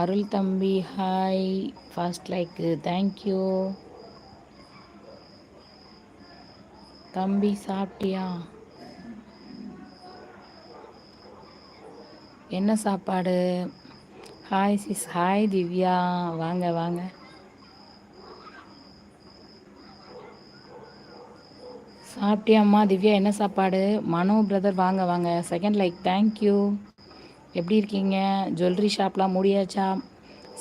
அருள் தம்பி hi fast like thank you தம்பி சாப்பிட்டியா? என்ன சாப்பாடு? Hi sis hi Divya. வாங்க வாங்க. சாப்பிட்டியாம்மா திவ்யா? என்ன சாப்பாடு? மனோ பிரதர் வாங்க வாங்க. செகண்ட் லைக் தேங்க்யூ எப்படி இருக்கீங்க? ஜுவல்லரி ஷாப்லாம் மூடியாச்சா?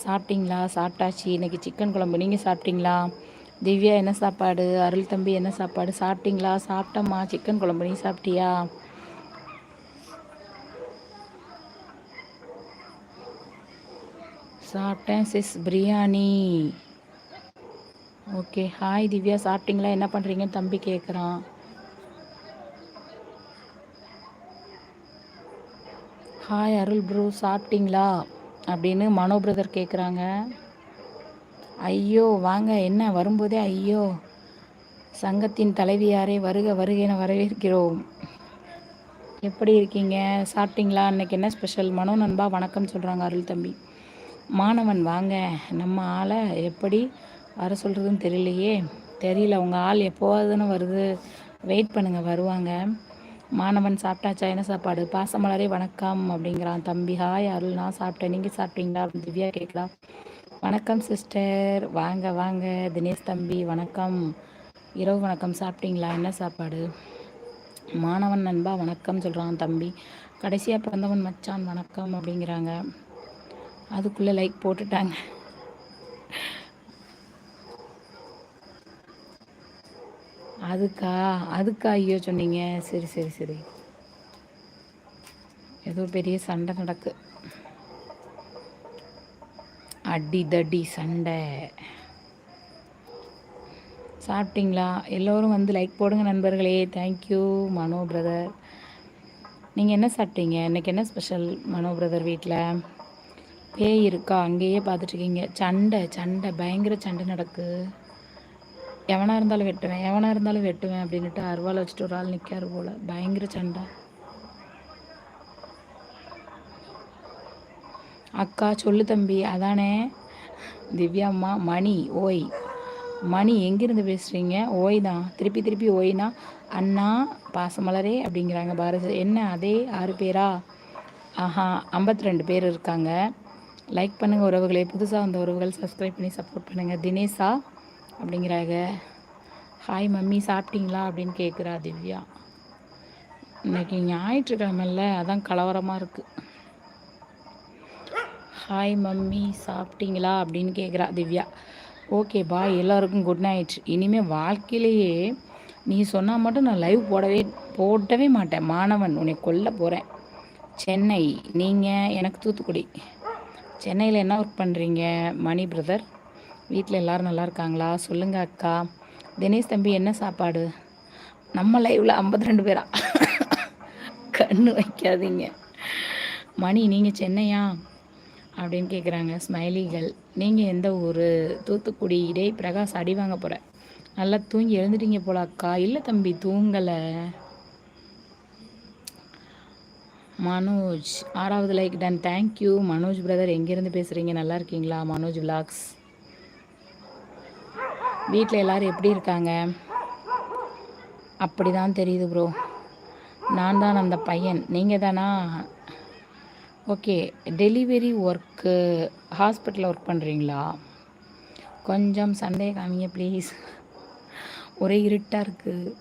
சாப்பிட்டீங்களா? சாப்பிட்டாச்சு. இன்றைக்கி சிக்கன் குழம்பு. நீங்கள் சாப்பிட்டீங்களா? திவ்யா என்ன சாப்பாடு? அருள் தம்பி என்ன சாப்பாடு? சாப்பிட்டீங்களா? சாப்பிட்டம்மா. சிக்கன் குழம்பு. நீ சாப்பிட்டியா? சாப்பிட்டேன் sis biryani. Okay hi Divya. சாப்பிட்டீங்களா? என்ன பண்ணுறீங்கன்னு தம்பி கேட்குறான் ஹாய் அருள் ப்ரோ சாப்பிட்டீங்களா? அப்படின்னு மனோ பிரதர் கேட்குறாங்க ஐயோ வாங்க என்ன வரும்போதே ஐயோ சங்கத்தின் தலைவியாரே வருக வருகைன்னு வரவேற்கிறோம். எப்படி இருக்கீங்க? சாப்பிட்டீங்களா? அன்னைக்கு என்ன ஸ்பெஷல் மனோ நண்பா வணக்கம் சொல்கிறாங்க அருள் தம்பி. மாணவன் வாங்க நம்ம ஆளை எப்படி வர சொல்கிறதுன்னு தெரியலையே. தெரியல உங்கள் ஆள் எப்போவாதுன்னு வருது. வெயிட் பண்ணுங்கள் வருவாங்க. மாணவன் சாப்பிட்டாச்சா? என்ன சாப்பாடு? பாசமலரே வணக்கம் அப்படிங்கிறான் தம்பி. ஹாய் அருள் நான் சாப்பிட்டேன். நீங்கள் சாப்பிட்டீங்களா? அப்படின்னு திவ்யா கேட்கலாம் வணக்கம் சிஸ்டர். வாங்க வாங்க. தினேஷ் தம்பி வணக்கம். இரவு வணக்கம். சாப்பிட்டீங்களா? என்ன சாப்பாடு? மாணவன் நண்பா வணக்கம் சொல்கிறான் தம்பி. கடைசியாக பிறந்தவன் மச்சான் வணக்கம் அப்படிங்கிறாங்க. அதுக்குள்ளே லைக் போட்டுட்டாங்க. அதுக்கா? அதுக்கா ஐயோ சொன்னீங்க. சரி சரி சரி. ஏதோ பெரிய சண்டை நடக்கு. அடி தடி சண்டை. சாப்பிட்டீங்களா? எல்லோரும் வந்து லைக் போடுங்க நண்பர்களே. தேங்க்யூ மனோ பிரதர் நீங்கள் என்ன சாப்பிட்டீங்க? இன்றைக்கி என்ன ஸ்பெஷல் மனோ பிரதர் வீட்டில் பேய் இருக்கா? அங்கேயே பார்த்துட்ருக்கீங்க சண்டை சண்டை. பயங்கர சண்டை நடக்கு. எவனாக இருந்தாலும் வெட்டுவேன் எவனாக இருந்தாலும் வெட்டுவேன் அப்படின்ட்டு அருவாள் வச்சுட்டு ஒரு ஆள் நிற்காரு போல். பயங்கர சண்டை. அக்கா சொல்லு தம்பி. அதானே? திவ்யா அம்மா மணி ஓய். மணி எங்கேருந்து பேசுகிறீங்க ஓய் தான். திருப்பி திருப்பி ஓய்னா அண்ணா பாசமலரே அப்படிங்கிறாங்க பாரதி. என்ன அதே ஆறு பேரா? ஆஹா ஐம்பத்தி ரெண்டு பேர் இருக்காங்க. லைக் பண்ணுங்கள் உறவுகளே. புதுசாக வந்த உறவுகள் சப்ஸ்கிரைப் பண்ணி சப்போர்ட் பண்ணுங்கள் தினேஷா அப்படிங்கிறாங்க. ஹாய் மம்மி சாப்பிட்டீங்களா? அப்படின்னு கேட்குறா திவ்யா. இன்றைக்கி ஞாயிற்றுக்கிழமையில் அதான் கலவரமாக இருக்குது ஹாய் மம்மி சாப்பிட்டீங்களா? அப்படின்னு கேட்குறா திவ்யா. ஓகே பாய் எல்லோருக்கும் குட் நைட் இனிமேல் வாழ்க்கையிலேயே நீ சொன்னால் மட்டும் நான் லைவ் போடவே போடவே மாட்டேன். மாணவன் உன்னை கொல்ல போகிறேன் சென்னை நீங்கள் எனக்கு தூத்துக்குடி. சென்னையில் என்ன ஒர்க் பண்ணுறீங்க மணி பிரதர் வீட்டில் எல்லோரும் நல்லா இருக்காங்களா? சொல்லுங்கள் அக்கா. தினேஷ் தம்பி என்ன சாப்பாடு? நம்ம லைவில் ஐம்பத்தி ரெண்டு பேரா? கண்ணு வைக்காதீங்க. மணி நீங்கள் சென்னையா? அப்படின்னு கேட்குறாங்க ஸ்மைலிகள். நீங்கள் எந்த ஊர்? தூத்துக்குடி. இடே பிரகாஷ் அடி வாங்க போகிற நல்லா தூங்கி எழுந்துட்டீங்க போல அக்கா. இல்லை தம்பி தூங்கலை. மனோஜ் ஆறாவது like done thank you Manoj brother எங்கேருந்து பேசுகிறீங்க நல்லா இருக்கீங்களா? மனோஜ் விலாக்ஸ் வீட்டில் எல்லோரும் எப்படி இருக்காங்க? அப்படி தான் தெரியுது ப்ரோ நான் தான் அந்த பையன். நீங்கள் தானா ஓகே டெலிவரி ஒர்க்கு ஹாஸ்பிட்டலில் ஒர்க் பண்ணுறீங்களா கொஞ்சம் சண்டே காமிங்க ப்ளீஸ் ஒரே இருட்டாக இருக்குது